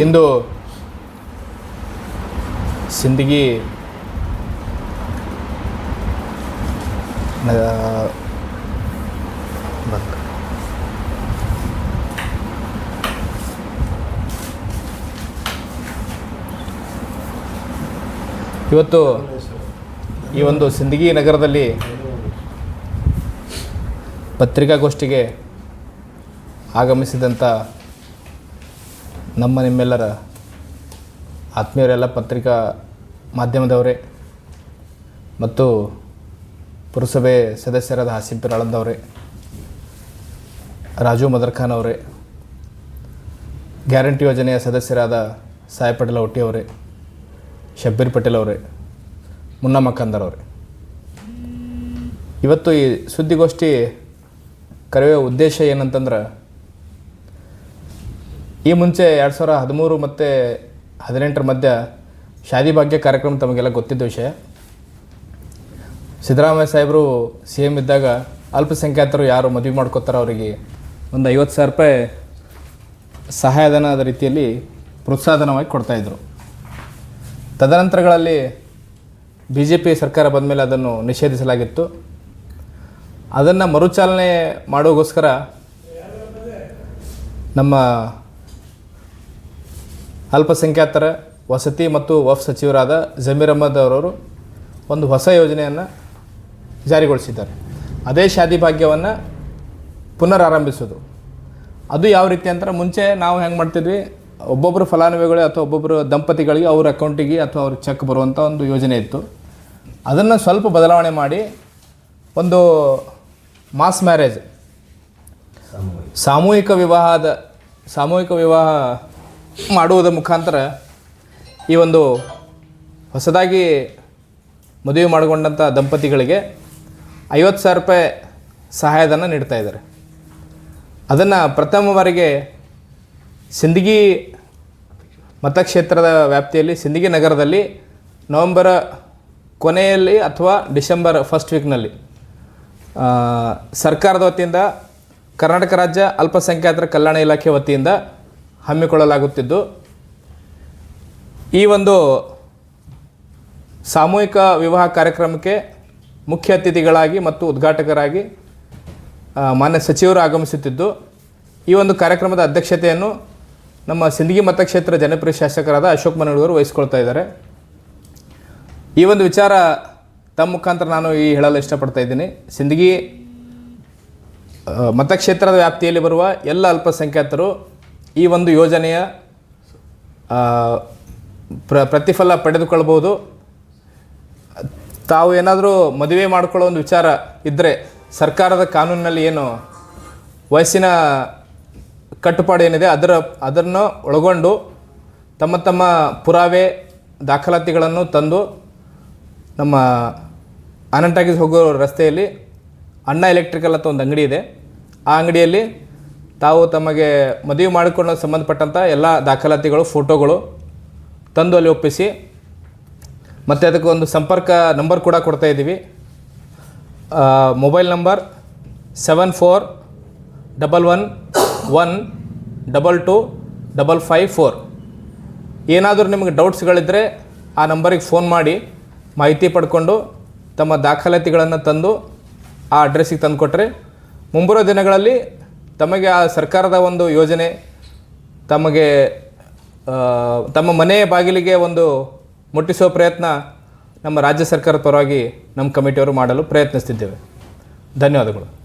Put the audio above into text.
ಇಂದು ಸಿಂದಗಿ. ಇವತ್ತು ಈ ಒಂದು ಸಿಂದಗಿ ನಗರದಲ್ಲಿ ಪತ್ರಿಕಾಗೋಷ್ಠಿಗೆ ಆಗಮಿಸಿದಂಥ ನಮ್ಮ ನಿಮ್ಮೆಲ್ಲರ ಆತ್ಮೀಯರೆಲ್ಲ ಪತ್ರಿಕಾ ಮಾಧ್ಯಮದವರೇ ಮತ್ತು ಪುರಸಭೆ ಸದಸ್ಯರಾದ ಹಾಸಿಂ ಪಿರಾಳಂದವರೇ, ರಾಜು ಮದರ್ಖಾನ್ ಅವರೇ, ಗ್ಯಾರಂಟಿ ಯೋಜನೆಯ ಸದಸ್ಯರಾದ ಸಾಯಿ ಪಟೇಲ್ ಅವರೇ, ಶಬ್ಬೀರ್ ಪಟೇಲ್ ಅವರೇ, ಮುನ್ನಮ್ಮ ಅವರೇ. ಇವತ್ತು ಈ ಸುದ್ದಿಗೋಷ್ಠಿ ಕರೆಯುವ ಉದ್ದೇಶ ಏನಂತಂದ್ರೆ ಈ ಮುಂಚೆ ಎರಡು ಸಾವಿರ ಹದಿಮೂರು ಮತ್ತು ಹದಿನೆಂಟರ ಮಧ್ಯ ಶಾದಿ ಭಾಗ್ಯ ಕಾರ್ಯಕ್ರಮ ತಮಗೆಲ್ಲ ಗೊತ್ತಿದ್ದ ವಿಷಯ. ಸಿದ್ದರಾಮಯ್ಯ ಸಾಹೇಬರು ಸಿ ಎಂ ಇದ್ದಾಗ ಅಲ್ಪಸಂಖ್ಯಾತರು ಯಾರು ಮದುವೆ ಮಾಡ್ಕೋತಾರೋ ಅವರಿಗೆ ಒಂದು ಐವತ್ತು ಸಾವಿರ ರೂಪಾಯಿ ಸಹಾಯಧನದ ರೀತಿಯಲ್ಲಿ ಪ್ರೋತ್ಸಾಹಧನವಾಗಿ ಕೊಡ್ತಾಯಿದ್ರು ತದನಂತರಗಳಲ್ಲಿ ಬಿ ಜೆ ಪಿ ಸರ್ಕಾರ ಬಂದ ಮೇಲೆ ಅದನ್ನು ನಿಷೇಧಿಸಲಾಗಿತ್ತು. ಅದನ್ನು ಮರುಚಾಲನೆ ಮಾಡೋಗೋಸ್ಕರ ನಮ್ಮ ಅಲ್ಪಸಂಖ್ಯಾತರ ವಸತಿ ಮತ್ತು ವಫ್ ಸಚಿವರಾದ ಜಮೀರ್ ಅಹಮದ್ ಅವರವರು ಒಂದು ಹೊಸ ಯೋಜನೆಯನ್ನು ಜಾರಿಗೊಳಿಸಿದ್ದಾರೆ. ಅದೇ ಶಾದಿ ಭಾಗ್ಯವನ್ನು ಪುನರಾರಂಭಿಸೋದು. ಅದು ಯಾವ ರೀತಿ ಅಂತಾರೆ, ಮುಂಚೆ ನಾವು ಹೆಂಗೆ ಮಾಡ್ತಿದ್ವಿ ಒಬ್ಬೊಬ್ಬರು ಫಲಾನುಭವಿಗಳು ಅಥವಾ ಒಬ್ಬೊಬ್ಬರು ದಂಪತಿಗಳಿಗೆ ಅವ್ರ ಅಕೌಂಟಿಗೆ ಅಥವಾ ಅವ್ರಿಗೆ ಚೆಕ್ ಬರುವಂಥ ಒಂದು ಯೋಜನೆ ಇತ್ತು. ಅದನ್ನು ಸ್ವಲ್ಪ ಬದಲಾವಣೆ ಮಾಡಿ ಒಂದು ಮಾಸ್ ಮ್ಯಾರೇಜ್. ಸಾಮೂಹಿಕ ವಿವಾಹದ, ಸಾಮೂಹಿಕ ವಿವಾಹ ಮಾಡುವುದರ ಮುಖಾಂತರ ಈ ಒಂದು ಹೊಸದಾಗಿ ಮದುವೆ ಮಾಡಿಕೊಂಡಂಥ ದಂಪತಿಗಳಿಗೆ ಐವತ್ತು ಸಾವಿರ ರೂಪಾಯಿ ಸಹಾಯಧನ ನೀಡ್ತಾ ಇದ್ದಾರೆ. ಅದನ್ನು ಪ್ರಥಮ ಬಾರಿಗೆ ಸಿಂದಗಿ ಮತಕ್ಷೇತ್ರದ ವ್ಯಾಪ್ತಿಯಲ್ಲಿ ಸಿಂದಗಿ ನಗರದಲ್ಲಿ ನವೆಂಬರ್ ಕೊನೆಯಲ್ಲಿ ಅಥವಾ ಡಿಸೆಂಬರ್ ಫಸ್ಟ್ ವೀಕ್ನಲ್ಲಿ ಸರ್ಕಾರದ ವತಿಯಿಂದ ಕರ್ನಾಟಕ ರಾಜ್ಯ ಅಲ್ಪಸಂಖ್ಯಾತರ ಕಲ್ಯಾಣ ಇಲಾಖೆ ವತಿಯಿಂದ ಹಮ್ಮಿಕೊಳ್ಳಲಾಗುತ್ತಿದ್ದು. ಈ ಒಂದು ಸಾಮೂಹಿಕ ವಿವಾಹ ಕಾರ್ಯಕ್ರಮಕ್ಕೆ ಮುಖ್ಯ ಅತಿಥಿಗಳಾಗಿ ಮತ್ತು ಉದ್ಘಾಟಕರಾಗಿ ಮಾನ್ಯ ಸಚಿವರು ಆಗಮಿಸುತ್ತಿದ್ದು, ಈ ಒಂದು ಕಾರ್ಯಕ್ರಮದ ಅಧ್ಯಕ್ಷತೆಯನ್ನು ನಮ್ಮ ಸಿಂದಗಿ ಮತಕ್ಷೇತ್ರ ಜನಪ್ರಿಯ ಶಾಸಕರಾದ ಅಶೋಕ್ ಮನೋಡಿಯವರು ವಹಿಸ್ಕೊಳ್ತಾ ಇದ್ದಾರೆ. ಈ ಒಂದು ವಿಚಾರ ತಮ್ಮ ಮುಖಾಂತರ ನಾನು ಈ ಹೇಳಲು ಇಷ್ಟಪಡ್ತಾ ಇದ್ದೀನಿ. ಸಿಂದಗಿ ಮತಕ್ಷೇತ್ರದ ವ್ಯಾಪ್ತಿಯಲ್ಲಿ ಬರುವ ಎಲ್ಲ ಅಲ್ಪಸಂಖ್ಯಾತರು ಈ ಒಂದು ಯೋಜನೆಯ ಪ್ರ, ಪ್ರತಿಫಲ ಪಡೆದುಕೊಳ್ಬೋದು ತಾವು ಏನಾದರೂ ಮದುವೆ ಮಾಡ್ಕೊಳ್ಳೋ ಒಂದು ವಿಚಾರ ಇದ್ದರೆ ಸರ್ಕಾರದ ಕಾನೂನಿನಲ್ಲಿ ಏನು ವಯಸ್ಸಿನ ಕಟ್ಟುಪಾಡು ಏನಿದೆ, ಅದರ, ಅದನ್ನು ಒಳಗೊಂಡು ತಮ್ಮ ತಮ್ಮ ಪುರಾವೆ ದಾಖಲಾತಿಗಳನ್ನು ತಂದು ನಮ್ಮ ಆನಂಟಾಗಿ ಹೋಗೋ ರಸ್ತೆಯಲ್ಲಿ ಅಣ್ಣ ಎಲೆಕ್ಟ್ರಿಕಲ್ ಅಂತ ಒಂದು ಅಂಗಡಿ ಇದೆ. ಆ ಅಂಗಡಿಯಲ್ಲಿ ತಾವು ತಮಗೆ ಮದುವೆ ಮಾಡಿಕೊಂಡು ಸಂಬಂಧಪಟ್ಟಂಥ ಎಲ್ಲ ದಾಖಲಾತಿಗಳು, ಫೋಟೋಗಳು ತಂದು ಅಲ್ಲಿ ಒಪ್ಪಿಸಿ. ಮತ್ತು ಅದಕ್ಕೆ ಒಂದು ಸಂಪರ್ಕ ನಂಬರ್ ಕೂಡ ಕೊಡ್ತಾ ಇದ್ದೀವಿ. Mobile number seven four double one one double two double five four ಏನಾದರೂ ನಿಮಗೆ ಡೌಟ್ಸ್ಗಳಿದ್ದರೆ ಆ ನಂಬರಿಗೆ ಫೋನ್ ಮಾಡಿ ಮಾಹಿತಿ ಪಡ್ಕೊಂಡು ತಮ್ಮ ದಾಖಲಾತಿಗಳನ್ನು ತಂದು ಆ ಅಡ್ರೆಸ್ಸಿಗೆ ತಂದು ಕೊಟ್ಟರೆ ಮುಂಬರುವ ದಿನಗಳಲ್ಲಿ ತಮಗೆ ಆ ಸರ್ಕಾರದ ಒಂದು ಯೋಜನೆ, ತಮಗೆ ತಮ್ಮ ಮನೆಯ ಬಾಗಿಲಿಗೆ ಒಂದು ಮುಟ್ಟಿಸುವ ಪ್ರಯತ್ನ ನಮ್ಮ ರಾಜ್ಯ ಸರ್ಕಾರದ ಪರವಾಗಿ ನಮ್ಮ ಕಮಿಟಿಯವರು ಮಾಡಲು ಪ್ರಯತ್ನಿಸ್ತಿದ್ದೇವೆ. ಧನ್ಯವಾದಗಳು.